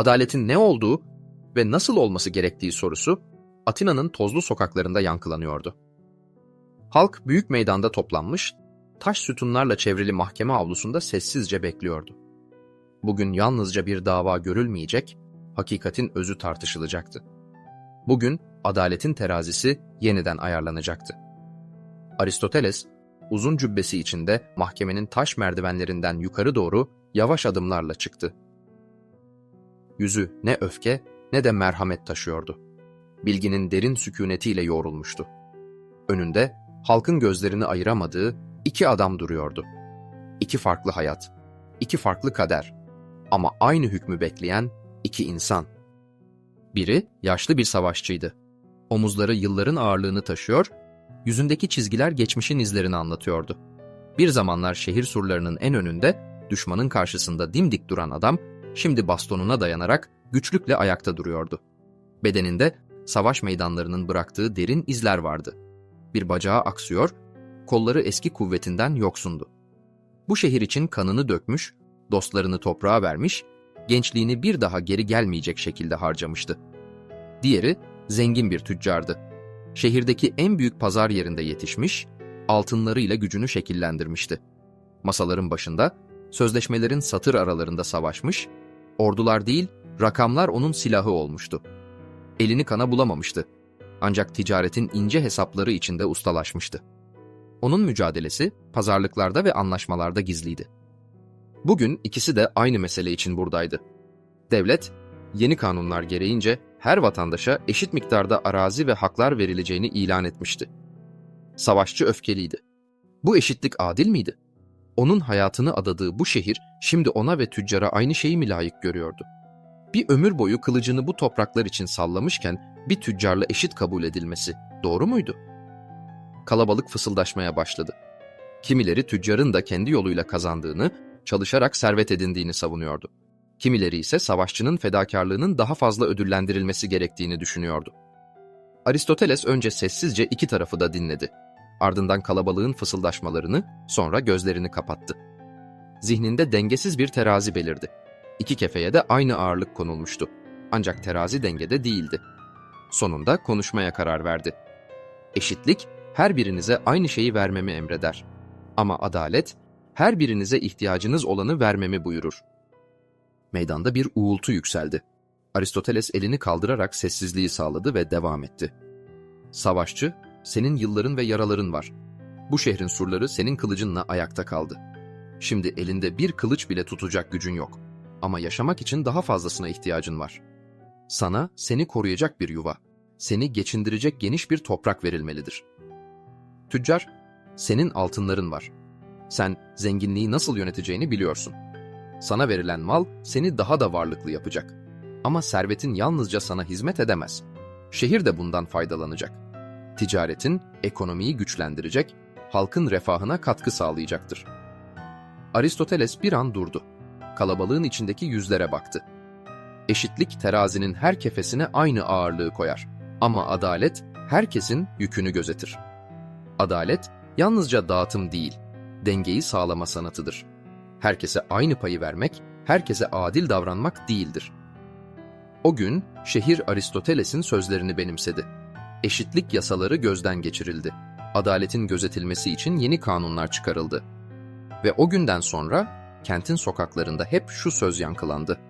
Adaletin ne olduğu ve nasıl olması gerektiği sorusu Atina'nın tozlu sokaklarında yankılanıyordu. Halk büyük meydanda toplanmış, taş sütunlarla çevrili mahkeme avlusunda sessizce bekliyordu. Bugün yalnızca bir dava görülmeyecek, hakikatin özü tartışılacaktı. Bugün adaletin terazisi yeniden ayarlanacaktı. Aristoteles, uzun cübbesi içinde mahkemenin taş merdivenlerinden yukarı doğru yavaş adımlarla çıktı. Yüzü ne öfke ne de merhamet taşıyordu. Bilginin derin sükunetiyle yoğrulmuştu. Önünde halkın gözlerini ayıramadığı iki adam duruyordu. İki farklı hayat, iki farklı kader ama aynı hükmü bekleyen iki insan. Biri yaşlı bir savaşçıydı. Omuzları yılların ağırlığını taşıyor, yüzündeki çizgiler geçmişin izlerini anlatıyordu. Bir zamanlar şehir surlarının en önünde, düşmanın karşısında dimdik duran adam, şimdi bastonuna dayanarak güçlükle ayakta duruyordu. Bedeninde savaş meydanlarının bıraktığı derin izler vardı. Bir bacağı aksıyor, kolları eski kuvvetinden yoksundu. Bu şehir için kanını dökmüş, dostlarını toprağa vermiş, gençliğini bir daha geri gelmeyecek şekilde harcamıştı. Diğeri zengin bir tüccardı. Şehirdeki en büyük pazar yerinde yetişmiş, altınlarıyla gücünü şekillendirmişti. Masaların başında, sözleşmelerin satır aralarında savaşmış, ordular değil, rakamlar onun silahı olmuştu. Elini kana bulamamıştı. Ancak ticaretin ince hesapları içinde ustalaşmıştı. Onun mücadelesi pazarlıklarda ve anlaşmalarda gizliydi. Bugün ikisi de aynı mesele için buradaydı. Devlet, yeni kanunlar gereğince her vatandaşa eşit miktarda arazi ve haklar verileceğini ilan etmişti. Savaşçı öfkeliydi. Bu eşitlik adil miydi? Onun hayatını adadığı bu şehir şimdi ona ve tüccara aynı şeyi mi layık görüyordu? Bir ömür boyu kılıcını bu topraklar için sallamışken bir tüccarla eşit kabul edilmesi doğru muydu? Kalabalık fısıldaşmaya başladı. Kimileri tüccarın da kendi yoluyla kazandığını, çalışarak servet edindiğini savunuyordu. Kimileri ise savaşçının fedakarlığının daha fazla ödüllendirilmesi gerektiğini düşünüyordu. Aristoteles önce sessizce iki tarafı da dinledi. Ardından kalabalığın fısıldaşmalarını, sonra gözlerini kapattı. Zihninde dengesiz bir terazi belirdi. İki kefeye de aynı ağırlık konulmuştu. Ancak terazi dengede değildi. Sonunda konuşmaya karar verdi. Eşitlik, her birinize aynı şeyi vermemi emreder. Ama adalet, her birinize ihtiyacınız olanı vermemi buyurur. Meydanda bir uğultu yükseldi. Aristoteles elini kaldırarak sessizliği sağladı ve devam etti. Savaşçı, senin yılların ve yaraların var. Bu şehrin surları senin kılıcınla ayakta kaldı. Şimdi elinde bir kılıç bile tutacak gücün yok. Ama yaşamak için daha fazlasına ihtiyacın var. Sana seni koruyacak bir yuva, seni geçindirecek geniş bir toprak verilmelidir. Tüccar, senin altınların var. Sen zenginliği nasıl yöneteceğini biliyorsun. Sana verilen mal seni daha da varlıklı yapacak. Ama servetin yalnızca sana hizmet edemez. Şehir de bundan faydalanacak. Ticaretin ekonomiyi güçlendirecek, halkın refahına katkı sağlayacaktır. Aristoteles bir an durdu. Kalabalığın içindeki yüzlere baktı. Eşitlik terazinin her kefesine aynı ağırlığı koyar. Ama adalet herkesin yükünü gözetir. Adalet yalnızca dağıtım değil, dengeyi sağlama sanatıdır. Herkese aynı payı vermek, herkese adil davranmak değildir. O gün şehir Aristoteles'in sözlerini benimsedi. Eşitlik yasaları gözden geçirildi. Adaletin gözetilmesi için yeni kanunlar çıkarıldı. Ve o günden sonra kentin sokaklarında hep şu söz yankılandı.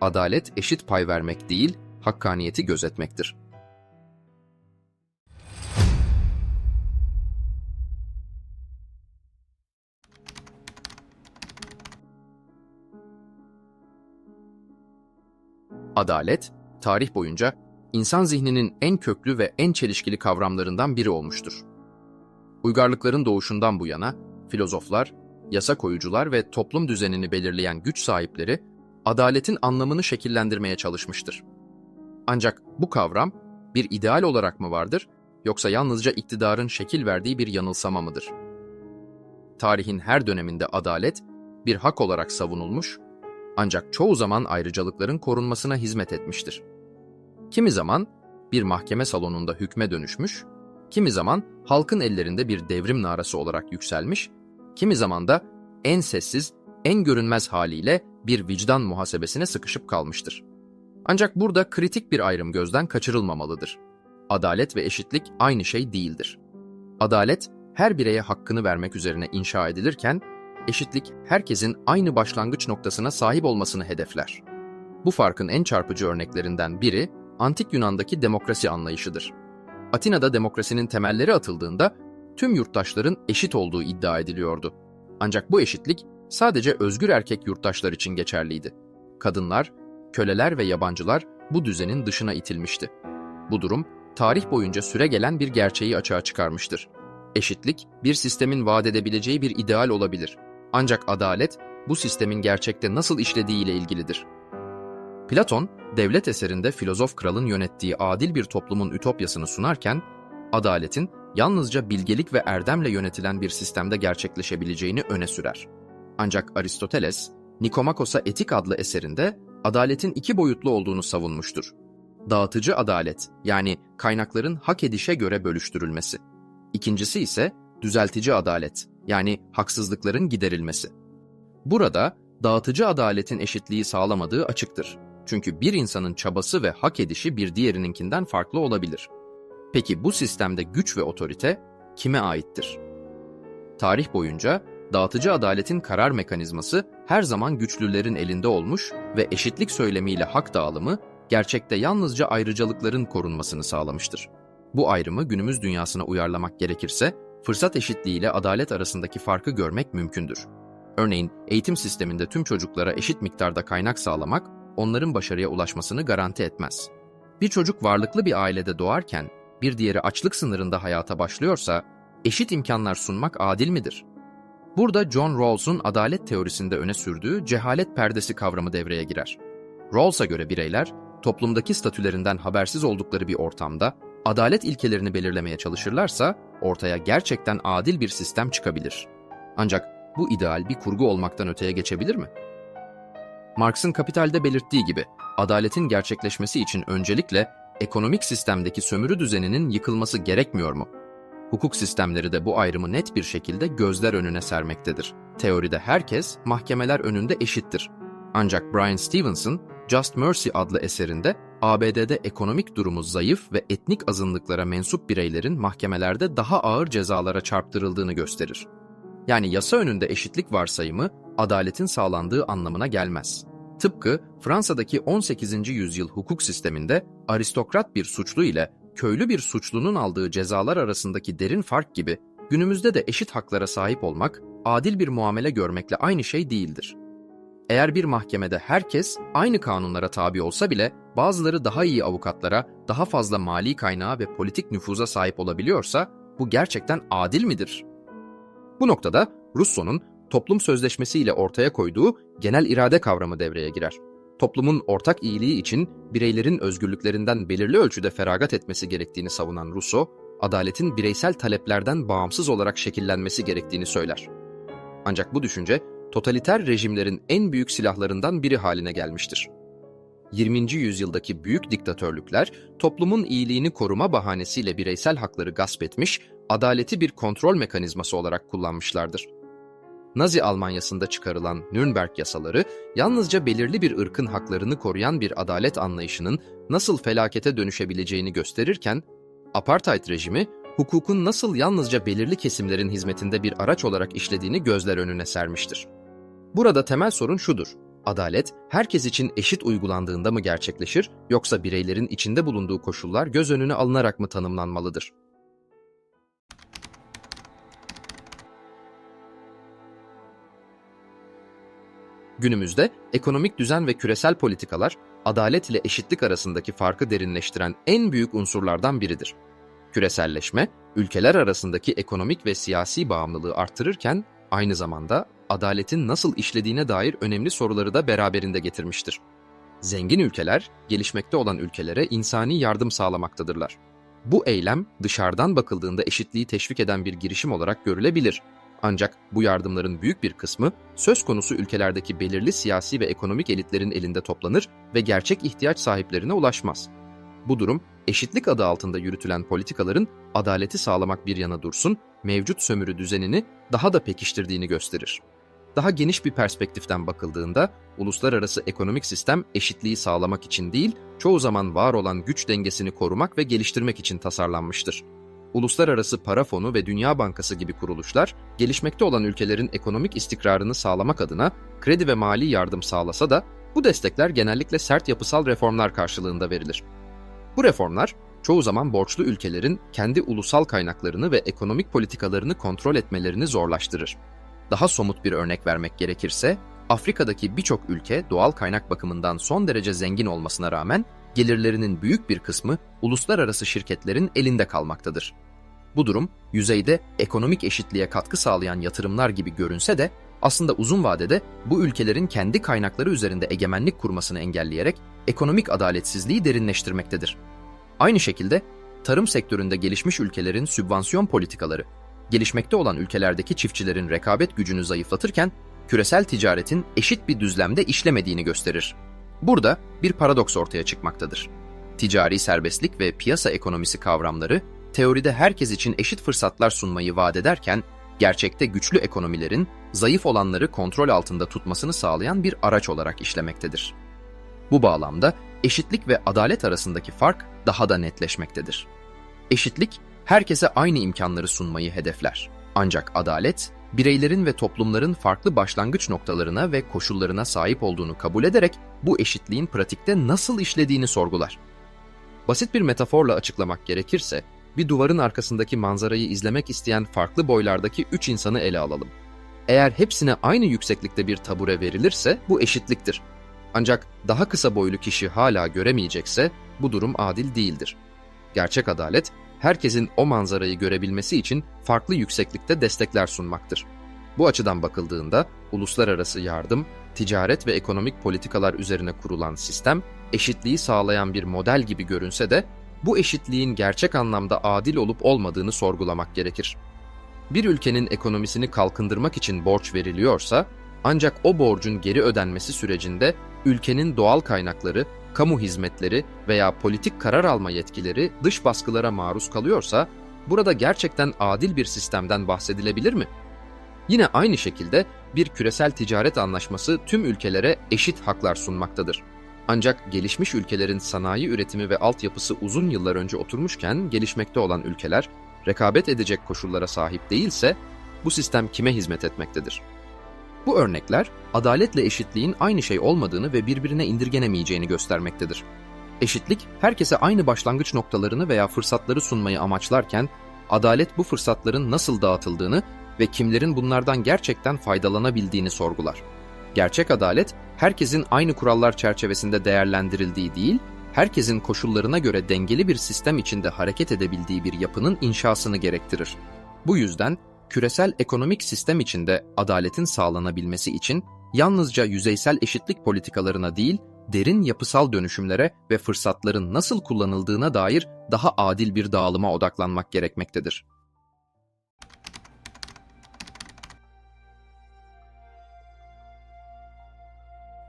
Adalet eşit pay vermek değil, hakkaniyeti gözetmektir. Adalet, tarih boyunca insan zihninin en köklü ve en çelişkili kavramlarından biri olmuştur. Uygarlıkların doğuşundan bu yana filozoflar, yasa koyucular ve toplum düzenini belirleyen güç sahipleri adaletin anlamını şekillendirmeye çalışmıştır. Ancak bu kavram bir ideal olarak mı vardır yoksa yalnızca iktidarın şekil verdiği bir yanılsama mıdır? Tarihin her döneminde adalet bir hak olarak savunulmuş ancak çoğu zaman ayrıcalıkların korunmasına hizmet etmiştir. Kimi zaman bir mahkeme salonunda hükme dönüşmüş, kimi zaman halkın ellerinde bir devrim narası olarak yükselmiş, kimi zaman da en sessiz, en görünmez haliyle bir vicdan muhasebesine sıkışıp kalmıştır. Ancak burada kritik bir ayrım gözden kaçırılmamalıdır. Adalet ve eşitlik aynı şey değildir. Adalet, her bireye hakkını vermek üzerine inşa edilirken, eşitlik herkesin aynı başlangıç noktasına sahip olmasını hedefler. Bu farkın en çarpıcı örneklerinden biri, Antik Yunan'daki demokrasi anlayışıdır. Atina'da demokrasinin temelleri atıldığında tüm yurttaşların eşit olduğu iddia ediliyordu. Ancak bu eşitlik sadece özgür erkek yurttaşlar için geçerliydi. Kadınlar, köleler ve yabancılar bu düzenin dışına itilmişti. Bu durum, tarih boyunca süre gelen bir gerçeği açığa çıkarmıştır. Eşitlik, bir sistemin vaat edebileceği bir ideal olabilir. Ancak adalet, bu sistemin gerçekte nasıl işlediğiyle ilgilidir. Platon, devlet eserinde filozof kralın yönettiği adil bir toplumun ütopyasını sunarken, adaletin yalnızca bilgelik ve erdemle yönetilen bir sistemde gerçekleşebileceğini öne sürer. Ancak Aristoteles, Nikomakos'a Etik adlı eserinde adaletin iki boyutlu olduğunu savunmuştur. Dağıtıcı adalet, yani kaynakların hak edişe göre bölüştürülmesi. İkincisi ise düzeltici adalet, yani haksızlıkların giderilmesi. Burada dağıtıcı adaletin eşitliği sağlamadığı açıktır. Çünkü bir insanın çabası ve hak edişi bir diğerininkinden farklı olabilir. Peki bu sistemde güç ve otorite kime aittir? Tarih boyunca dağıtıcı adaletin karar mekanizması her zaman güçlülerin elinde olmuş ve eşitlik söylemiyle hak dağılımı gerçekte yalnızca ayrıcalıkların korunmasını sağlamıştır. Bu ayrımı günümüz dünyasına uyarlamak gerekirse fırsat eşitliği ile adalet arasındaki farkı görmek mümkündür. Örneğin eğitim sisteminde tüm çocuklara eşit miktarda kaynak sağlamak onların başarıya ulaşmasını garanti etmez. Bir çocuk varlıklı bir ailede doğarken bir diğeri açlık sınırında hayata başlıyorsa eşit imkanlar sunmak adil midir? Burada John Rawls'un adalet teorisinde öne sürdüğü cehalet perdesi kavramı devreye girer. Rawls'a göre bireyler toplumdaki statülerinden habersiz oldukları bir ortamda adalet ilkelerini belirlemeye çalışırlarsa ortaya gerçekten adil bir sistem çıkabilir. Ancak bu ideal bir kurgu olmaktan öteye geçebilir mi? Marx'ın Kapital'de belirttiği gibi adaletin gerçekleşmesi için öncelikle ekonomik sistemdeki sömürü düzeninin yıkılması gerekmiyor mu? Hukuk sistemleri de bu ayrımı net bir şekilde gözler önüne sermektedir. Teoride herkes mahkemeler önünde eşittir. Ancak Brian Stevenson, Just Mercy adlı eserinde ABD'de ekonomik durumu zayıf ve etnik azınlıklara mensup bireylerin mahkemelerde daha ağır cezalara çarptırıldığını gösterir. Yani yasa önünde eşitlik varsayımı adaletin sağlandığı anlamına gelmez. Tıpkı Fransa'daki 18. yüzyıl hukuk sisteminde aristokrat bir suçlu ile köylü bir suçlunun aldığı cezalar arasındaki derin fark gibi günümüzde de eşit haklara sahip olmak, adil bir muamele görmekle aynı şey değildir. Eğer bir mahkemede herkes aynı kanunlara tabi olsa bile bazıları daha iyi avukatlara, daha fazla mali kaynağa ve politik nüfuza sahip olabiliyorsa bu gerçekten adil midir? Bu noktada Rousseau'nun toplum sözleşmesi ile ortaya koyduğu genel irade kavramı devreye girer. Toplumun ortak iyiliği için bireylerin özgürlüklerinden belirli ölçüde feragat etmesi gerektiğini savunan Rousseau, adaletin bireysel taleplerden bağımsız olarak şekillenmesi gerektiğini söyler. Ancak bu düşünce totaliter rejimlerin en büyük silahlarından biri haline gelmiştir. 20. yüzyıldaki büyük diktatörlükler toplumun iyiliğini koruma bahanesiyle bireysel hakları gasp etmiş, adaleti bir kontrol mekanizması olarak kullanmışlardır. Nazi Almanyası'nda çıkarılan Nürnberg yasaları yalnızca belirli bir ırkın haklarını koruyan bir adalet anlayışının nasıl felakete dönüşebileceğini gösterirken, apartheid rejimi hukukun nasıl yalnızca belirli kesimlerin hizmetinde bir araç olarak işlediğini gözler önüne sermiştir. Burada temel sorun şudur. Adalet herkes için eşit uygulandığında mı gerçekleşir yoksa bireylerin içinde bulunduğu koşullar göz önüne alınarak mı tanımlanmalıdır? Günümüzde ekonomik düzen ve küresel politikalar adalet ile eşitlik arasındaki farkı derinleştiren en büyük unsurlardan biridir. Küreselleşme, ülkeler arasındaki ekonomik ve siyasi bağımlılığı arttırırken aynı zamanda adaletin nasıl işlediğine dair önemli soruları da beraberinde getirmiştir. Zengin ülkeler, gelişmekte olan ülkelere insani yardım sağlamaktadırlar. Bu eylem dışarıdan bakıldığında eşitliği teşvik eden bir girişim olarak görülebilir ancak bu yardımların büyük bir kısmı söz konusu ülkelerdeki belirli siyasi ve ekonomik elitlerin elinde toplanır ve gerçek ihtiyaç sahiplerine ulaşmaz. Bu durum eşitlik adı altında yürütülen politikaların adaleti sağlamak bir yana dursun, mevcut sömürü düzenini daha da pekiştirdiğini gösterir. Daha geniş bir perspektiften bakıldığında, uluslararası ekonomik sistem eşitliği sağlamak için değil, çoğu zaman var olan güç dengesini korumak ve geliştirmek için tasarlanmıştır. Uluslararası Para Fonu ve Dünya Bankası gibi kuruluşlar, gelişmekte olan ülkelerin ekonomik istikrarını sağlamak adına kredi ve mali yardım sağlasa da, bu destekler genellikle sert yapısal reformlar karşılığında verilir. Bu reformlar, çoğu zaman borçlu ülkelerin kendi ulusal kaynaklarını ve ekonomik politikalarını kontrol etmelerini zorlaştırır. Daha somut bir örnek vermek gerekirse, Afrika'daki birçok ülke doğal kaynak bakımından son derece zengin olmasına rağmen gelirlerinin büyük bir kısmı uluslararası şirketlerin elinde kalmaktadır. Bu durum yüzeyde ekonomik eşitliğe katkı sağlayan yatırımlar gibi görünse de aslında uzun vadede bu ülkelerin kendi kaynakları üzerinde egemenlik kurmasını engelleyerek ekonomik adaletsizliği derinleştirmektedir. Aynı şekilde tarım sektöründe gelişmiş ülkelerin sübvansiyon politikaları, gelişmekte olan ülkelerdeki çiftçilerin rekabet gücünü zayıflatırken küresel ticaretin eşit bir düzlemde işlemediğini gösterir. Burada bir paradoks ortaya çıkmaktadır. Ticari serbestlik ve piyasa ekonomisi kavramları teoride herkes için eşit fırsatlar sunmayı vaat ederken gerçekte güçlü ekonomilerin zayıf olanları kontrol altında tutmasını sağlayan bir araç olarak işlemektedir. Bu bağlamda eşitlik ve adalet arasındaki fark daha da netleşmektedir. Eşitlik herkese aynı imkanları sunmayı hedefler. Ancak adalet bireylerin ve toplumların farklı başlangıç noktalarına ve koşullarına sahip olduğunu kabul ederek bu eşitliğin pratikte nasıl işlediğini sorgular. Basit bir metaforla açıklamak gerekirse, bir duvarın arkasındaki manzarayı izlemek isteyen farklı boylardaki üç insanı ele alalım. Eğer hepsine aynı yükseklikte bir tabure verilirse bu eşitliktir. Ancak daha kısa boylu kişi hala göremeyecekse bu durum adil değildir. Gerçek adalet, herkesin o manzarayı görebilmesi için farklı yükseklikte destekler sunmaktır. Bu açıdan bakıldığında uluslararası yardım, ticaret ve ekonomik politikalar üzerine kurulan sistem, eşitliği sağlayan bir model gibi görünse de bu eşitliğin gerçek anlamda adil olup olmadığını sorgulamak gerekir. Bir ülkenin ekonomisini kalkındırmak için borç veriliyorsa, ancak o borcun geri ödenmesi sürecinde ülkenin doğal kaynakları, kamu hizmetleri veya politik karar alma yetkileri dış baskılara maruz kalıyorsa, burada gerçekten adil bir sistemden bahsedilebilir mi? Yine aynı şekilde bir küresel ticaret anlaşması tüm ülkelere eşit haklar sunmaktadır. Ancak gelişmiş ülkelerin sanayi üretimi ve altyapısı uzun yıllar önce oturmuşken gelişmekte olan ülkeler rekabet edecek koşullara sahip değilse bu sistem kime hizmet etmektedir? Bu örnekler adaletle eşitliğin aynı şey olmadığını ve birbirine indirgenemeyeceğini göstermektedir. Eşitlik herkese aynı başlangıç noktalarını veya fırsatları sunmayı amaçlarken adalet bu fırsatların nasıl dağıtıldığını ve kimlerin bunlardan gerçekten faydalanabildiğini sorgular. Gerçek adalet, herkesin aynı kurallar çerçevesinde değerlendirildiği değil, herkesin koşullarına göre dengeli bir sistem içinde hareket edebildiği bir yapının inşasını gerektirir. Bu yüzden küresel ekonomik sistem içinde adaletin sağlanabilmesi için yalnızca yüzeysel eşitlik politikalarına değil, derin yapısal dönüşümlere ve fırsatların nasıl kullanıldığına dair daha adil bir dağılıma odaklanmak gerekmektedir.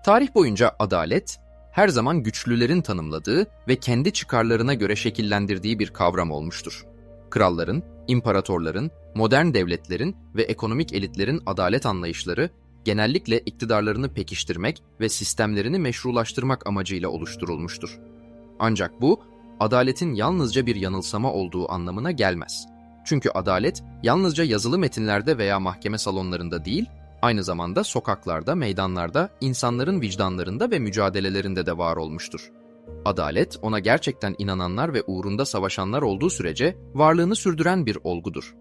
Tarih boyunca adalet, her zaman güçlülerin tanımladığı ve kendi çıkarlarına göre şekillendirdiği bir kavram olmuştur. Kralların, imparatorların, modern devletlerin ve ekonomik elitlerin adalet anlayışları genellikle iktidarlarını pekiştirmek ve sistemlerini meşrulaştırmak amacıyla oluşturulmuştur. Ancak bu, adaletin yalnızca bir yanılsama olduğu anlamına gelmez. Çünkü adalet yalnızca yazılı metinlerde veya mahkeme salonlarında değil, aynı zamanda sokaklarda, meydanlarda, insanların vicdanlarında ve mücadelelerinde de var olmuştur. Adalet, ona gerçekten inananlar ve uğrunda savaşanlar olduğu sürece varlığını sürdüren bir olgudur.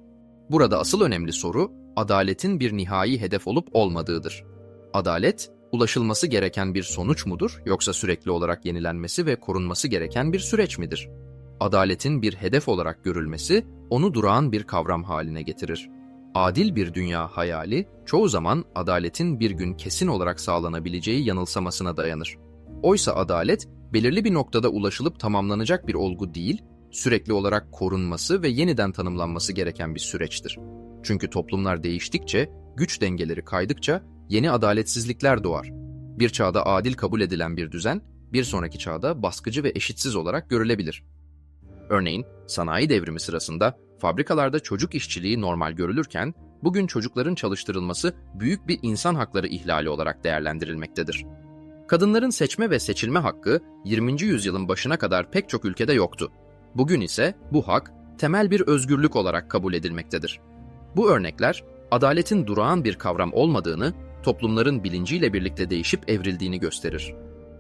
Burada asıl önemli soru, adaletin bir nihai hedef olup olmadığıdır. Adalet, ulaşılması gereken bir sonuç mudur yoksa sürekli olarak yenilenmesi ve korunması gereken bir süreç midir? Adaletin bir hedef olarak görülmesi, onu durağan bir kavram haline getirir. Adil bir dünya hayali, çoğu zaman adaletin bir gün kesin olarak sağlanabileceği yanılsamasına dayanır. Oysa adalet, belirli bir noktada ulaşılıp tamamlanacak bir olgu değil, sürekli olarak korunması ve yeniden tanımlanması gereken bir süreçtir. Çünkü toplumlar değiştikçe, güç dengeleri kaydıkça yeni adaletsizlikler doğar. Bir çağda adil kabul edilen bir düzen, bir sonraki çağda baskıcı ve eşitsiz olarak görülebilir. Örneğin, sanayi devrimi sırasında fabrikalarda çocuk işçiliği normal görülürken, bugün çocukların çalıştırılması büyük bir insan hakları ihlali olarak değerlendirilmektedir. Kadınların seçme ve seçilme hakkı 20. yüzyılın başına kadar pek çok ülkede yoktu. Bugün ise bu hak temel bir özgürlük olarak kabul edilmektedir. Bu örnekler adaletin durağan bir kavram olmadığını, toplumların bilinciyle birlikte değişip evrildiğini gösterir.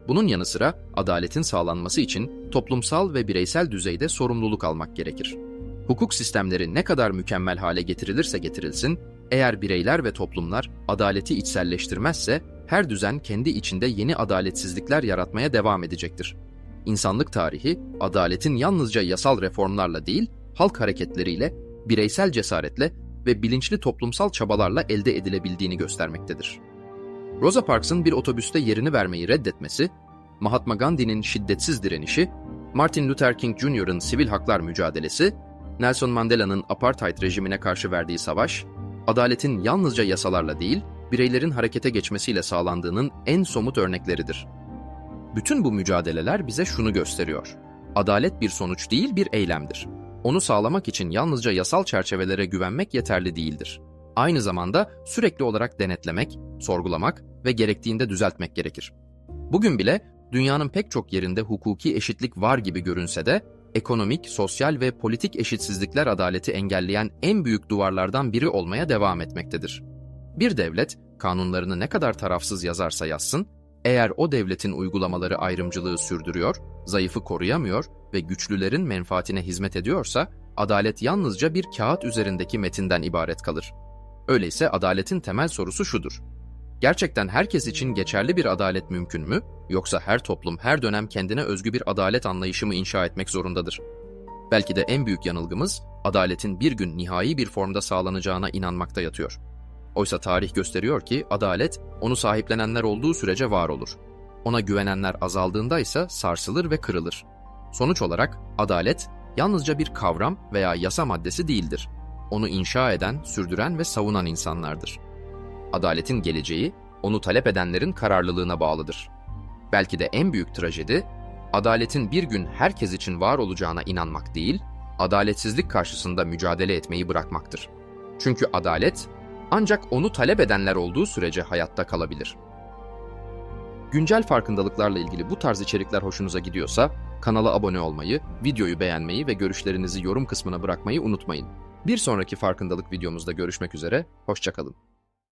Bunun yanı sıra adaletin sağlanması için toplumsal ve bireysel düzeyde sorumluluk almak gerekir. Hukuk sistemleri ne kadar mükemmel hale getirilirse getirilsin, eğer bireyler ve toplumlar adaleti içselleştirmezse her düzen kendi içinde yeni adaletsizlikler yaratmaya devam edecektir. İnsanlık tarihi adaletin yalnızca yasal reformlarla değil, halk hareketleriyle, bireysel cesaretle ve bilinçli toplumsal çabalarla elde edilebildiğini göstermektedir. Rosa Parks'ın bir otobüste yerini vermeyi reddetmesi, Mahatma Gandhi'nin şiddetsiz direnişi, Martin Luther King Jr.'ın sivil haklar mücadelesi, Nelson Mandela'nın apartheid rejimine karşı verdiği savaş, adaletin yalnızca yasalarla değil, bireylerin harekete geçmesiyle sağlandığının en somut örnekleridir. Bütün bu mücadeleler bize şunu gösteriyor. Adalet bir sonuç değil, bir eylemdir. Onu sağlamak için yalnızca yasal çerçevelere güvenmek yeterli değildir. Aynı zamanda sürekli olarak denetlemek, sorgulamak ve gerektiğinde düzeltmek gerekir. Bugün bile dünyanın pek çok yerinde hukuki eşitlik var gibi görünse de ekonomik, sosyal ve politik eşitsizlikler adaleti engelleyen en büyük duvarlardan biri olmaya devam etmektedir. Bir devlet kanunlarını ne kadar tarafsız yazarsa yazsın, eğer o devletin uygulamaları ayrımcılığı sürdürüyor, zayıfı koruyamıyor ve güçlülerin menfaatine hizmet ediyorsa, adalet yalnızca bir kağıt üzerindeki metinden ibaret kalır. Öyleyse adaletin temel sorusu şudur. Gerçekten herkes için geçerli bir adalet mümkün mü? Yoksa her toplum her dönem kendine özgü bir adalet anlayışı mı inşa etmek zorundadır? Belki de en büyük yanılgımız adaletin bir gün nihai bir formda sağlanacağına inanmakta yatıyor. Oysa tarih gösteriyor ki adalet onu sahiplenenler olduğu sürece var olur. Ona güvenenler azaldığında ise sarsılır ve kırılır. Sonuç olarak adalet yalnızca bir kavram veya yasa maddesi değildir. Onu inşa eden, sürdüren ve savunan insanlardır. Adaletin geleceği onu talep edenlerin kararlılığına bağlıdır. Belki de en büyük trajedi adaletin bir gün herkes için var olacağına inanmak değil, adaletsizlik karşısında mücadele etmeyi bırakmaktır. Çünkü adalet ancak onu talep edenler olduğu sürece hayatta kalabilir. Güncel farkındalıklarla ilgili bu tarz içerikler hoşunuza gidiyorsa kanala abone olmayı, videoyu beğenmeyi ve görüşlerinizi yorum kısmına bırakmayı unutmayın. Bir sonraki farkındalık videomuzda görüşmek üzere, hoşçakalın.